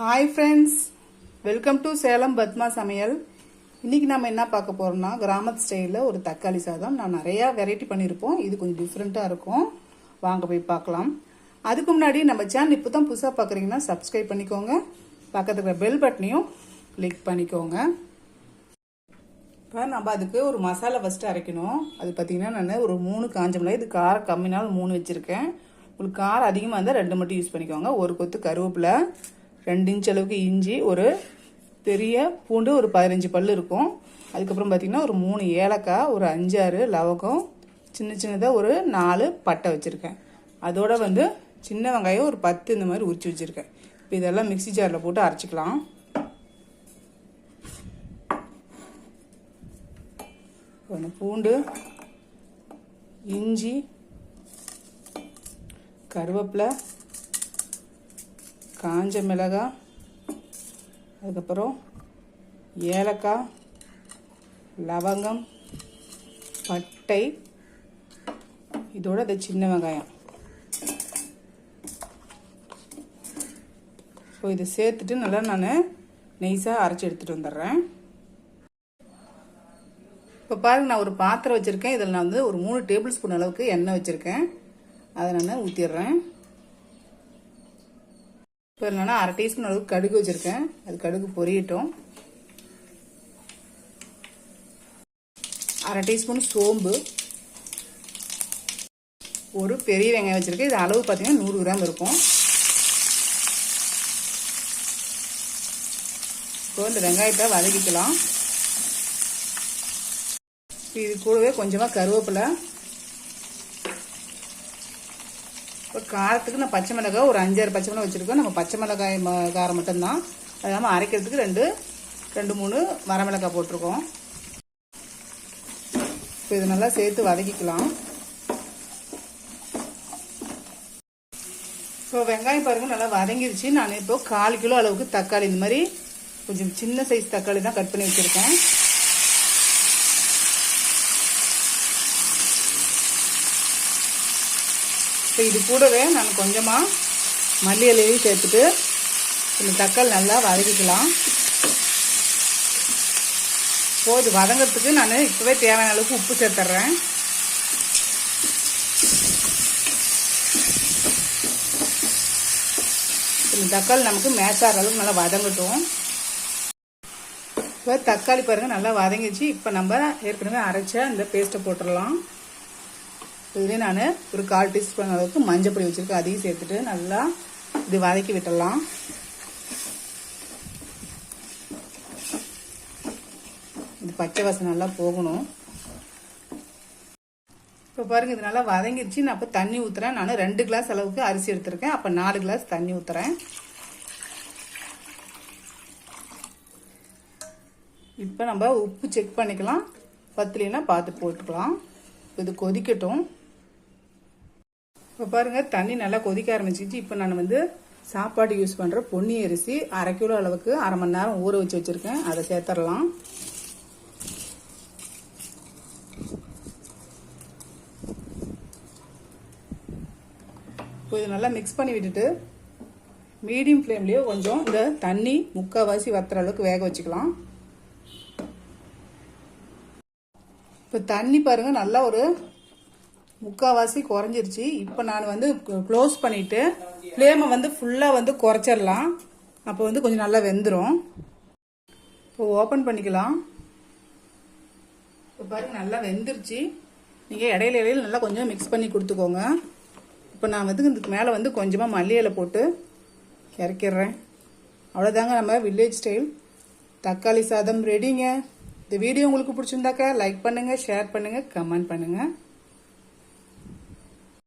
Hi friends welcome to Salem Padma சமையல் இன்னைக்கு நம்ம என்ன பார்க்க போறோம்னா கிராமத்து ஸ்டைலில் ஒரு தக்காளி சாதம். நான் நிறையா வெரைட்டி பண்ணியிருப்போம் இது கொஞ்சம் டிஃப்ரெண்ட்டாக இருக்கும். வாங்க போய் பார்க்கலாம். அதுக்கு முன்னாடி நம்ம சேனல் இப்போ தான் புதுசாக பார்க்குறீங்கன்னா சப்ஸ்கிரைப் பண்ணிக்கோங்க. பக்கத்துக்கு இருக்கிற பெல் பட்டனையும் கிளிக் பண்ணிக்கோங்க. இப்போ நம்ம அதுக்கு ஒரு மசாலா ஃபஸ்ட்டு அரைக்கணும். அது பார்த்தீங்கன்னா நான் ஒரு மூணு காஞ்ச மிளகாய் இது காரம் கம்மினாலும் மூணு வச்சுருக்கேன். உங்களுக்கு காரம் அதிகமாக இருந்தால் ரெண்டு மட்டும் யூஸ் பண்ணிக்கோங்க. ஒரு கொத்து கருவேப்பிலை ரெண்டு இன்ச் அளவுக்கு இஞ்சி ஒரு பெரிய பூண்டு ஒரு பதினஞ்சு பல் இருக்கும். அதுக்கப்புறம் பார்த்தீங்கன்னா ஒரு மூணு ஏலக்காய் ஒரு அஞ்சாறு லவகம் சின்ன சின்னதாக ஒரு நாலு பட்டை வச்சுருக்கேன். அதோட வந்து சின்ன வெங்காயம் ஒரு பத்து இந்த மாதிரி உரிச்சு வச்சுருக்கேன். இப்போ இதெல்லாம் மிக்ஸி ஜாரில் போட்டு அரைச்சிக்கலாம். கொஞ்சம் பூண்டு இஞ்சி கருவேப்பிலை காஞ்ச மிளகாய் அதுக்கப்புறம் ஏலக்காய் லவங்கம் பட்டை. இதோட இந்த சின்ன வெங்காயம். இப்போ இதை சேர்த்துட்டு நல்லா நான் நெய்ஸாக அரைச்சி எடுத்துகிட்டு வந்துடுறேன். இப்போ பாருங்க நான் ஒரு பாத்திரம் வச்சுருக்கேன். இதில் நான் வந்து ஒரு மூணு டேபிள் ஸ்பூன் அளவுக்கு எண்ணெய் வச்சுருக்கேன். அதை நான் ஊற்றிடுறேன் இப்போ என்னென்னா அரை டீஸ்பூன் அளவுக்கு கடுகு வச்சுருக்கேன். அது கடுகு பொரியட்டும். அரை டீஸ்பூன் சோம்பு. ஒரு பெரிய வெங்காயம் வச்சுருக்கேன். இது அளவு பார்த்தீங்கன்னா நூறு கிராம் இருக்கும். இப்போ இந்த வெங்காயத்தை வதக்கிக்கலாம். இது கூடவே கொஞ்சமாக கருவேப்பிலை. இப்போ காரத்துக்கு நான் பச்சை மிளகாய் ஒரு அஞ்சாறு பச்சை மிளகாய் வச்சுருக்கோம். நம்ம பச்சை மிளகாய் ம- காரம் மட்டும்தான். அது இல்லாமல் அரைக்கிறதுக்கு ரெண்டு ரெண்டு மூணு வரமிளகாய் போட்டிருக்கோம். இப்போ இது நல்லா சேர்த்து வதக்கிக்கலாம். இப்போ வெங்காயம் பாருங்கள் நல்லா வதங்கிருச்சு. நான் இப்போ கால் கிலோ அளவுக்கு தக்காளி. இந்த மாதிரி கொஞ்சம் சின்ன சைஸ் தக்காளி தான் கட் பண்ணி வச்சுருக்கேன். இப்போ இது கூடவே நான் கொஞ்சமாக மல்லி இலையும் சேர்த்துட்டு இந்த தக்காளி நல்லா வதக்கிக்கலாம். போது வதங்கிறதுக்கு நான் இப்போவே தேவையான அளவுக்கு உப்பு சேர்த்துட்றேன் இந்த தக்காளி நமக்கு மேட்ச் அளவுக்கு நல்லா வதங்கட்டும். இப்போ தக்காளி பாருங்கள் நல்லா வதங்கிச்சு இப்போ நம்ம ஏற்கனவே அரைச்ச இந்த பேஸ்ட்டை போட்டுடலாம். இதுலேயே நான் ஒரு கால் டீஸ்பூன் அளவுக்கு மஞ்சள் பொடி வச்சுருக்கேன். அதையும் சேர்த்துட்டு நல்லா இது வதக்கி விட்டுடலாம். இது பச்சை வாசம் நல்லா போகணும். இப்போ பாருங்கள் இது நல்லா வதங்கிருச்சு. நான் அப்போ தண்ணி ஊற்றுறேன் நான் ரெண்டு கிளாஸ் அளவுக்கு அரிசி எடுத்திருக்கேன். அப்போ நாலு கிளாஸ் தண்ணி ஊற்றுறேன் இப்போ நம்ம உப்பு செக் பண்ணிக்கலாம். பத்துலாம் பார்த்து போட்டுக்கலாம். இது கொதிக்கட்டும். இப்போ பாருங்கள் தண்ணி நல்லா கொதிக்க ஆரம்பிச்சிச்சு இப்போ நான் வந்து சாப்பாடு யூஸ் பண்ணுற பொன்னி அரிசி அரை கிலோ அளவுக்கு அரை மணி நேரம் ஊற வச்சு வச்சுருக்கேன். அதை சேர்த்துடலாம் இப்போ இது நல்லா மிக்ஸ் பண்ணி விட்டுட்டு மீடியம் ஃப்ளேம்லேயே கொஞ்சம் இந்த தண்ணி முக்கால்வாசி வத்துற அளவுக்கு வேக வச்சுக்கலாம். இப்போ தண்ணி பாருங்கள் நல்லா ஒரு முக்கால்வாசி குறைஞ்சிருச்சு. இப்போ நான் வந்து க்ளோஸ் பண்ணிவிட்டு ஃப்ளேமை வந்து ஃபுல்லாக வந்து குறைச்சிடலாம். அப்போ வந்து கொஞ்சம் நல்லா வெந்துடும் இப்போ ஓப்பன் பண்ணிக்கலாம். இப்போ பாருங்க நல்லா வெந்துருச்சு. நீங்கள் இடையில இடையில நல்லா கொஞ்சம் மிக்ஸ் பண்ணி கொடுத்துக்கோங்க. இப்போ நான் வந்து இதுக்கு மேலே வந்து கொஞ்சமாக மல்லி இலை போட்டு இறக்கிடுறேன் அவ்வளோதாங்க நம்ம வில்லேஜ் ஸ்டைல் தக்காளி சாதம் ரெடிங்க இந்த வீடியோ உங்களுக்கு பிடிச்சிருந்தாக்கா லைக் பண்ணுங்கள் ஷேர் பண்ணுங்கள் கமெண்ட் பண்ணுங்கள்